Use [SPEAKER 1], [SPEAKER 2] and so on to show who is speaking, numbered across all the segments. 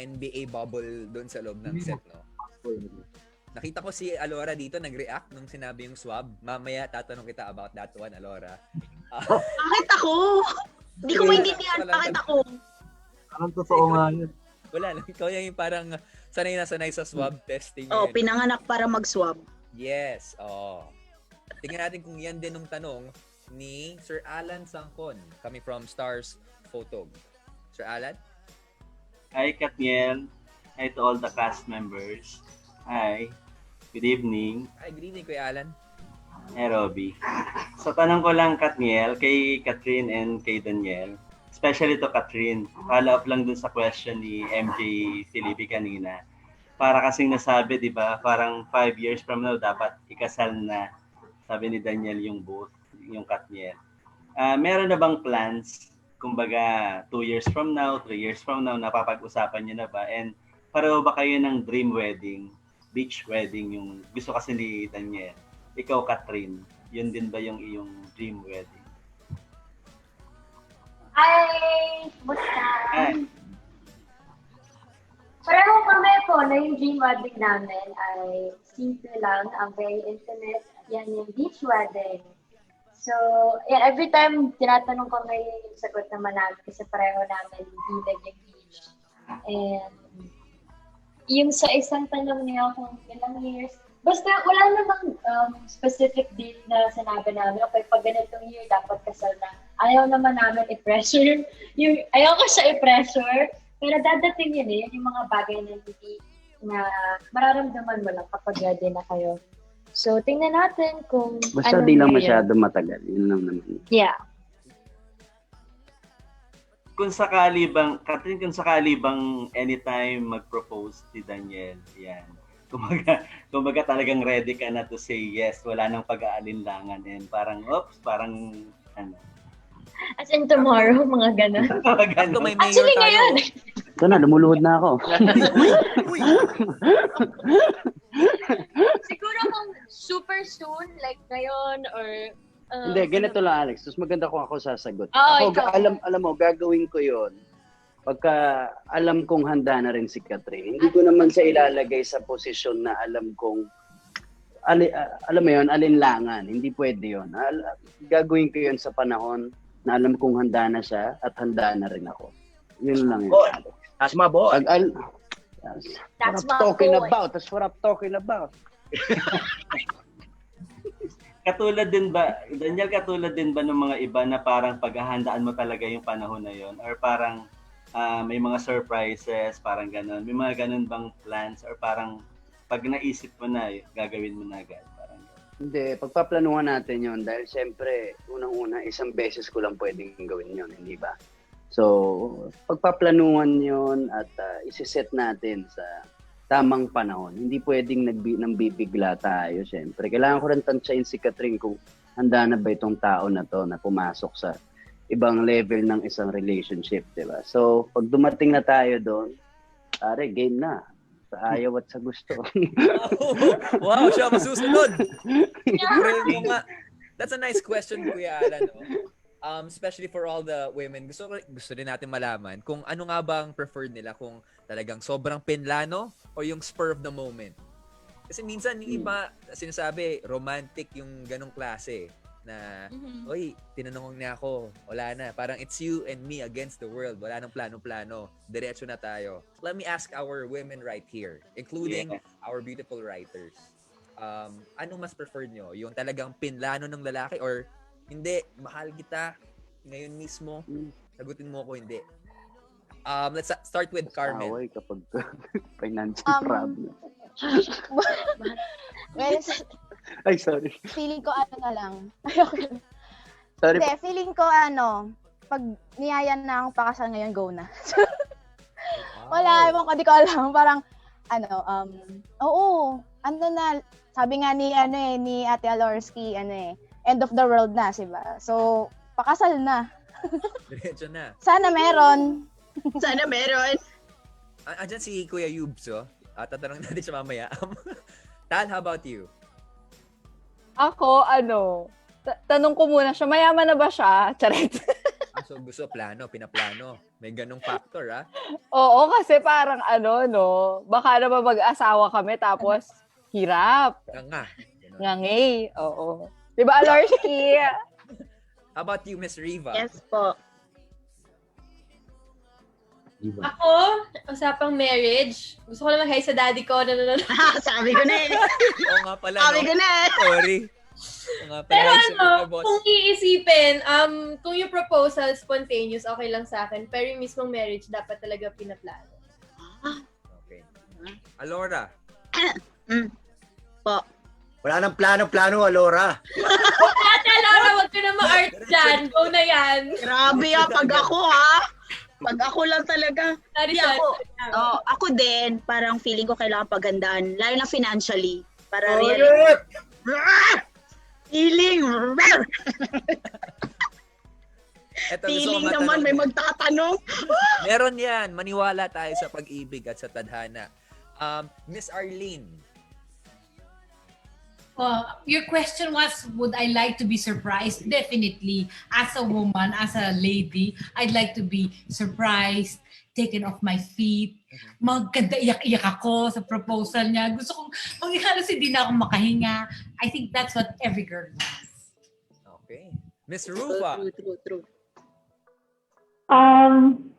[SPEAKER 1] NBA bubble doon sa loob ng set, no? Nakita ko si Alora dito nag-react nung sinabi yung swab. Mamaya tatanong kita about that one, Alora.
[SPEAKER 2] Bakit ako? Hindi ko maintindihan. Bakit ako?
[SPEAKER 3] Parang totoo nga yun.
[SPEAKER 1] Wala lang. Ikaw yung parang sanay na sanay sa swab testing.
[SPEAKER 2] Oh,
[SPEAKER 1] ngayon.
[SPEAKER 2] pinanganak para mag-swab.
[SPEAKER 1] Yes, oo. Tingnan natin kung yan din ang tanong ni Sir Alan Sangkon, coming from Stars Photog. Sir Alan?
[SPEAKER 4] Hi, Katniel. Hi to all the cast members. Hi. Good evening.
[SPEAKER 1] Ay, good evening, Kuya Alan.
[SPEAKER 4] Hi, Robby. So, tanong ko lang, Katniel, kay Catherine and kay Daniel. Especially to Catherine. Follow up lang dun sa question ni MJ Felipe kanina. Para kasing nasabi, di ba, parang five years from now, dapat ikasal na, sabi ni Daniel yung both, yung Katniel. Ah, meron na bang plans, kumbaga, two years from now, three years from now, napapag-usapan niyo na ba? And pareho ba kayo ng dream wedding, beach wedding, yung gusto kasi ni Daniel? Ikaw, Catherine, yun din ba yung iyong dream wedding?
[SPEAKER 5] Hi! Musta?
[SPEAKER 4] Hi.
[SPEAKER 5] Pareho kami po na yung dream wedding namin ay simple lang, ang very intimate. Yan yung beach wedding. So, yeah, every time tinatanong ko ngayon yung sagot naman namin kasi pareho namin bilag yung beach. And yung sa isang tanong niya kung ilang years, basta wala namang um, specific date na sinabi namin, okay, pag ganitong year, dapat kasal na. Ayaw naman namin i-pressure. Yung, ayaw ko siya i-pressure. Pero dadating yun eh, yun yung mga bagay na hindi na mararamdaman mo lang kapag ready na kayo. So, tingnan natin kung
[SPEAKER 6] Basta di lang masyado matagal. Yun lang naman.
[SPEAKER 5] Yeah.
[SPEAKER 4] Kung sakali bang, Catherine, kung sakali bang anytime mag-propose si Daniel, yan. Kumbaga, kumbaga talagang ready ka na to say yes, wala nang pag-aalinlangan and parang, oops, parang, ano,
[SPEAKER 5] As in tomorrow, mga ganun.
[SPEAKER 4] ganun.
[SPEAKER 1] May mayor
[SPEAKER 5] Actually, ngayon.
[SPEAKER 6] Ito na, lumuluhod na ako.
[SPEAKER 5] Siguro kung super soon, like ngayon, or... uh,
[SPEAKER 6] Hindi, ganito lang Alex. Mas maganda kung ako sasagot.
[SPEAKER 5] Oo,
[SPEAKER 6] ako,
[SPEAKER 5] ikaw.
[SPEAKER 6] alam, alam mo, gagawin ko yon pagka alam kong handa na rin si Catherine. Hindi ko naman siya ilalagay sa posisyon na alam kong ali, ah, alam mo yon alinlangan. Hindi pwede yon. Al- gagawin ko yon sa panahon na alam kong handa na siya at handa na rin ako. Yun lang yun,
[SPEAKER 3] Boy.
[SPEAKER 6] Alex.
[SPEAKER 3] Asma boy.
[SPEAKER 6] Pag al- That's,
[SPEAKER 5] That's
[SPEAKER 6] what I'm
[SPEAKER 5] my
[SPEAKER 6] talking
[SPEAKER 5] boy.
[SPEAKER 6] about. That's what I'm talking about.
[SPEAKER 4] Katulad din ba, Daniel, katulad din ba ng mga iba na parang paghahandaan mo talaga yung panahon na yon Or parang ah, may mga surprises, parang ganun. May mga ganun bang plans? Or parang pag naisip mo na, gagawin mo na agad? Parang ganun.
[SPEAKER 6] Hindi, pagpaplanuhan natin yon dahil siyempre, unang-una, isang beses ko lang pwedeng gawin yon hindi ba? So, pagpaplanuhan yon at uh, isiset natin sa tamang panahon. Hindi pwedeng nagbi nang bibigla tayo, siyempre. Kailangan ko rin tansyain si Catherine kung handa na ba itong tao na to na pumasok sa ibang level ng isang relationship, di ba? So, pag dumating na tayo doon, are game na. Sa ayaw at sa gusto.
[SPEAKER 1] wow, siya masusunod. That's a nice question, Kuya Alan. No? Um, especially for all the women, gusto ko- gusto din natin malaman kung ano nga ba ang preferred nila, kung talagang sobrang pinlano o yung spur of the moment. Kasi minsan yung iba sinasabi romantic yung ganong klase na
[SPEAKER 5] Mhm.
[SPEAKER 1] oy, tinanong niya ako, wala na. Parang it's you and me against the world. Wala nang plano-plano. Diretso na tayo. Let me ask our women right here, including
[SPEAKER 4] Yeah.
[SPEAKER 1] our beautiful writers. Um, ano mas preferred nyo? Yung talagang pinlano ng lalaki or hindi, mahal kita ngayon mismo, sagutin mo ako hindi. Um, let's start with Carmen.
[SPEAKER 6] Away kapag financial
[SPEAKER 7] Um,
[SPEAKER 6] problem.
[SPEAKER 7] well,
[SPEAKER 6] Ay, sorry.
[SPEAKER 7] feeling ko ano na lang. Ayoko.
[SPEAKER 6] Sorry.
[SPEAKER 7] Hindi, feeling ko ano, pag niyayan na akong pakasal ngayon, go na. Wala, ewan ko, di ko alam. Parang, ano, um, oo, ano na, sabi nga ni, ano eh, ni Ate Alorski, ano eh, end of the world na, diba? So, pakasal na.
[SPEAKER 1] Diretso na.
[SPEAKER 7] Sana meron.
[SPEAKER 2] Sana meron.
[SPEAKER 1] A- Andyan si Kuya Yubs, oh. Uh, tatanong natin siya mamaya. Tal, how about you?
[SPEAKER 8] Ako, ano, ta- tanong ko muna siya, mayaman na ba siya? Charet.
[SPEAKER 1] Ah, So gusto plano, pinaplano. May ganong factor, ah.
[SPEAKER 8] Oo, kasi parang ano, no? Baka naman mag-asawa kami tapos hirap.
[SPEAKER 1] Nga nga. Ganun.
[SPEAKER 8] Ngangay. Oo. Di ba, Alorski?
[SPEAKER 1] How about you, Miss Riva?
[SPEAKER 2] Yes po.
[SPEAKER 3] Diba?
[SPEAKER 9] Ako, usapang marriage. Gusto ko lang mag-hi sa daddy ko na nanonood.
[SPEAKER 2] Sabi ko na eh.
[SPEAKER 1] Oo nga pala,
[SPEAKER 2] Sabi ko
[SPEAKER 1] no?
[SPEAKER 2] na eh.
[SPEAKER 1] Sorry. Oo nga pala,
[SPEAKER 9] Pero ano, kung iisipin, um, kung yung proposal spontaneous, okay lang sa akin. Pero yung mismong marriage, dapat talaga pinaplano.
[SPEAKER 1] Okay. Alora,
[SPEAKER 10] Wala nang plano-plano, Alora.
[SPEAKER 9] Ate Laura, wag ka na ma-art dyan. Go na yan.
[SPEAKER 2] Grabe ah, pag ako ha. Pag ako lang talaga.
[SPEAKER 9] Sorry,
[SPEAKER 2] Di
[SPEAKER 9] sorry.
[SPEAKER 2] ako. Oh, ako din, parang feeling ko kailangan pagandaan. Lalo na financially. Para really. Feeling.
[SPEAKER 1] eto gusto ko
[SPEAKER 2] Feeling
[SPEAKER 1] matanong.
[SPEAKER 2] naman may magtatanong.
[SPEAKER 1] Meron yan. Maniwala tayo sa pag-ibig at sa tadhana. Um, Miss Arlene,
[SPEAKER 11] Uh, your question was, would I like to be surprised? Definitely. As a woman, as a lady, I'd like to be surprised, taken off my feet, magkanda iyak-iyak ako sa proposal niya. Gusto kong, mag hindi na ako makahinga. I think that's what every girl wants.
[SPEAKER 1] okay. Miss Rufa,
[SPEAKER 2] True, true, true.
[SPEAKER 12] Um,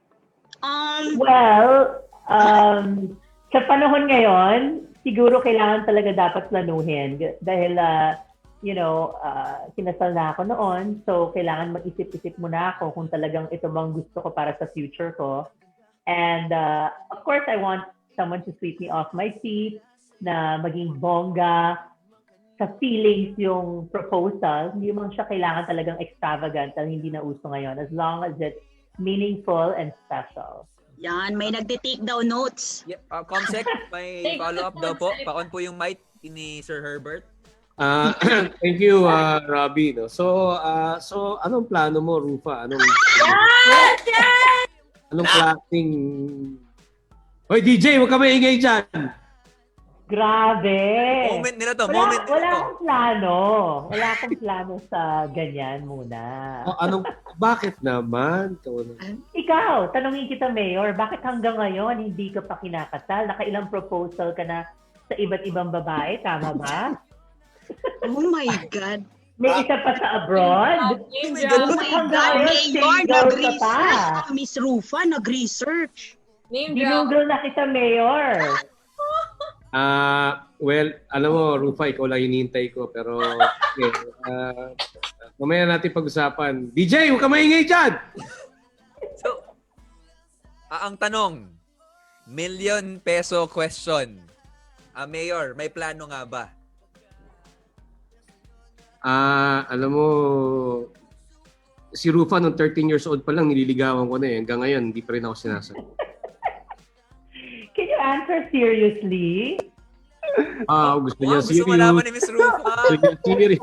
[SPEAKER 2] Um,
[SPEAKER 12] well, um, sa panahon ngayon, siguro kailangan talaga dapat planuhin dahil uh, you know, uh, kinasal na ako noon, so kailangan mag-isip-isip muna ako kung talagang ito bang gusto ko para sa future ko. And uh, of course, I want someone to sweep me off my feet, na maging bongga, sa feelings yung proposal, hindi mo siya kailangan talagang extravagant at hindi na uso ngayon as long as it's meaningful and special.
[SPEAKER 2] Yan, may nagte-take down notes.
[SPEAKER 1] yeah, uh, Comsec, may follow-up daw po. Pakon po yung mic ni Sir Herbert.
[SPEAKER 13] Ah, thank you, uh, Robbie. No? So, ah, so anong plano mo, Rufa? Anong
[SPEAKER 9] Yes! Yes!
[SPEAKER 13] anong klaseng Hoy, DJ, huwag ka maingay dyan.
[SPEAKER 12] Grabe!
[SPEAKER 1] Moment nila to,
[SPEAKER 12] wala,
[SPEAKER 1] moment
[SPEAKER 12] wala
[SPEAKER 1] nila to.
[SPEAKER 12] akong plano. Wala akong plano sa ganyan muna.
[SPEAKER 13] O, anong, bakit naman? Ikaw
[SPEAKER 12] tanungin kita, Mayor, bakit hanggang ngayon hindi ka pa kinakasal? Nakailang proposal ka na sa iba't ibang babae, tama ba?
[SPEAKER 2] Oh my God.
[SPEAKER 12] May isa pa sa abroad?
[SPEAKER 9] Name
[SPEAKER 1] my
[SPEAKER 9] drop.
[SPEAKER 2] Oh my God, Mayor, nag-research. Miss Rufa, nag-research.
[SPEAKER 9] Name drop.
[SPEAKER 12] Na kita, Mayor.
[SPEAKER 13] Ah, well, alam mo, Rufa, ikaw lang hinihintay ko. Pero, okay, ah, mamaya natin pag-usapan. DJ, huwag ka maingay dyan!
[SPEAKER 1] So, ah, ang tanong, million peso question. Ah, Mayor, may plano nga ba?
[SPEAKER 13] Ah, alam mo, si Rufa nung 13 years old pa lang, nililigawan ko na eh. Hanggang ngayon, hindi pa rin ako sinasagot.
[SPEAKER 12] Answer seriously?
[SPEAKER 13] Ah, gusto
[SPEAKER 1] Wow,
[SPEAKER 13] niya
[SPEAKER 1] gusto
[SPEAKER 13] serious.
[SPEAKER 1] malaman ni Miss Rufa.
[SPEAKER 13] Gusto niya serious.